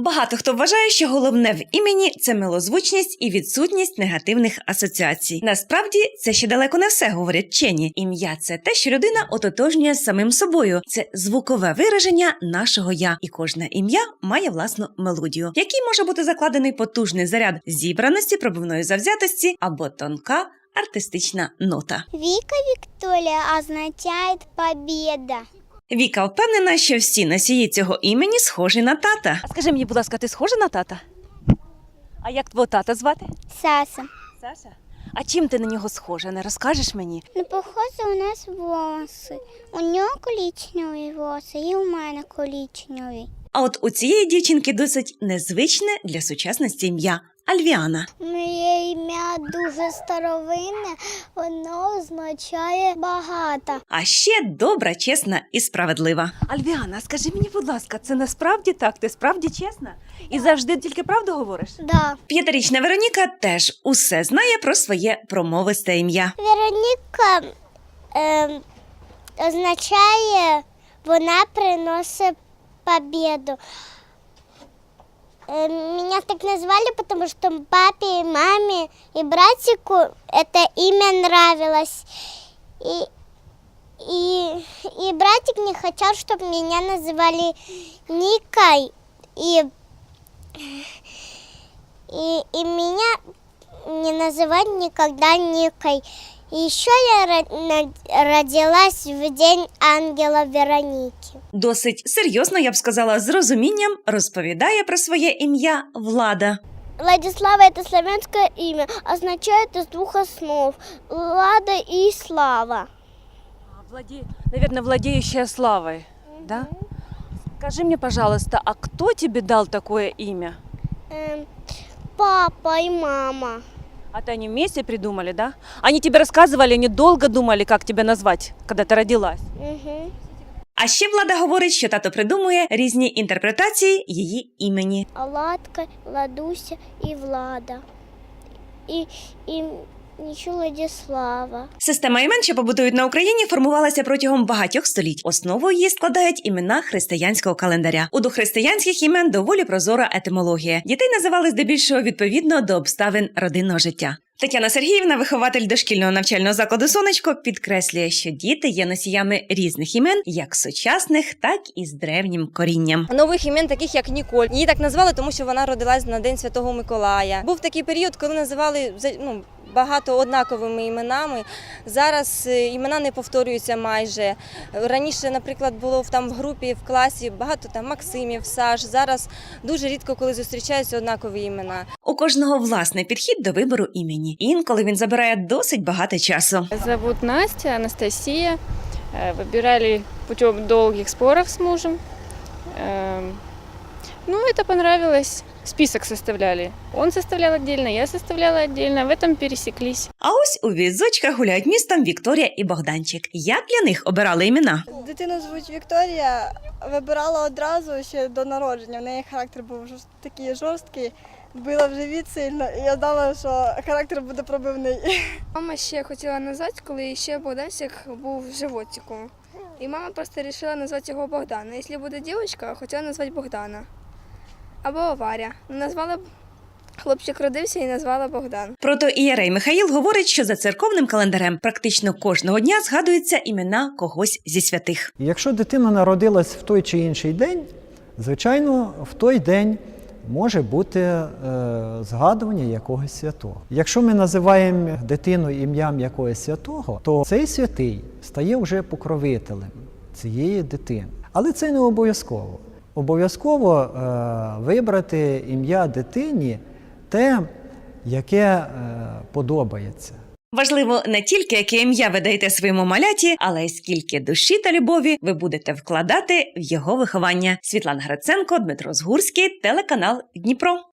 Багато хто вважає, що головне в імені це милозвучність і відсутність негативних асоціацій. Насправді це ще далеко не все, говорять вчені. Ім'я це те, що людина ототожнює з самим собою. Це звукове вираження нашого я, і кожне ім'я має власну мелодію, якій може бути закладений потужний заряд зібраності, пробивної завзятості або тонка артистична нота. Вика Виктория означает победа. Віка впевнена, що всі носії цього імені схожі на тата. А скажи мені, будь ласка, ти схожа на тата? А як твого тата звати? Саса. Саша. А чим ти на нього схожа? Не розкажеш мені? Ну, похоже, у нас волосы. У нього коричневі волоси і у мене коричневі. А от у цієї дівчинки досить незвичне для сучасності ім'я Альвіана. Моє дуже старовинне, воно означає багато. А ще добра, чесна і справедлива. Альвіана, скажи мені, будь ласка, це насправді так? Ти справді чесна? І завжди тільки правду говориш? Да. П'ятирічна Вероніка теж усе знає про своє промовисте ім'я. Вероніка ем, означає, вона приносить победу. Э, Меня так назвали, потому что папе, и маме и братику это имя нравилось. И, и, и братик не хотел, чтобы меня называли Никой. И, и, и меня не называть никогда Никой. И еще я ро- на- родилась в день ангела Вероники. Досить серйозно, я б сказала, з розумінням розповідає про своє ім'я Влада. Владислава это славянское имя, означает из двух основ – Лада и Слава. Владе... Наверное, владеющая славой, да? Скажи мне, пожалуйста, а кто тебе дал такое имя? Эм, папа и мама. А ты они вместе придумали, да? Они тебе рассказывали, они долго думали, как тебя назвать, когда ты родилась. Мгм. А ще влада говорить, що тато придумує різні інтерпретації її імені. Аладка, Ладуся и Влада. И, и еще Владислава. Система імен, що побутують на Україні, формувалася протягом багатьох століть. Основою її складають імена християнського календаря. У дохристиянських імен доволі прозора етимологія. Дітей називали здебільшого відповідно до обставин родинного життя. Тетяна Сергіївна, вихователь дошкільного навчального закладу Сонечко, підкреслює, що діти є носіями різних імен, як сучасних, так і з древнім корінням. Нових імен, таких як Ніколь. Її так назвали, тому що вона родилась на День Святого Миколая. Був такий період, коли називали ну, багато однаковими іменами. Зараз е, імена не повторюються майже. Раніше, наприклад, було в- там в групі, в класі багато там Максимів, Саш. Зараз дуже рідко, коли зустрічаються однакові імена. У кожного власний підхід до вибору імені. Інколи він забирає досить багато часу. Зовут Настя, Анастасия. Э, Выбирали путем долгих споров с мужем. Эм, Ну, это понравилось. Список составляли. Он составлял отдельно, я составляла отдельно. В этом пересеклись. А ось у візочках гуляють містом Вікторія і Богданчик. Як для них обирали імена? Дитину звуть Вікторія. Вибирала одразу ще до народження. В неї характер був жорст- такий жорсткий, била в живіт сильно, і я знала, що характер буде пробивний. Мама ще хотіла назвати, коли ще Богдасик був в животику. І мама просто вирішила назвати його Богдан. А Якщо буде дівчинка, хотіла назвати Богдана. Або Варя. Назвала б хлопчик родився і назвала Богдан. Протоієрей Михаїл говорить, що за церковним календарем практично кожного дня згадуються імена когось зі святих. Якщо дитина народилась в той чи інший день, звичайно, в той день може бути е, згадування якогось святого. Якщо ми називаємо дитину ім'ям якогось святого, то цей святий стає вже покровителем цієї дитини. Але це не обов'язково. Обов'язково е, вибрати ім'я дитині те, яке е, подобається. Важливо не тільки яке ім'я ви даєте своєму маляті, але й скільки душі та любові ви будете вкладати в його виховання. Світлана Гриценко, Дмитро Згурський, телеканал Дніпро.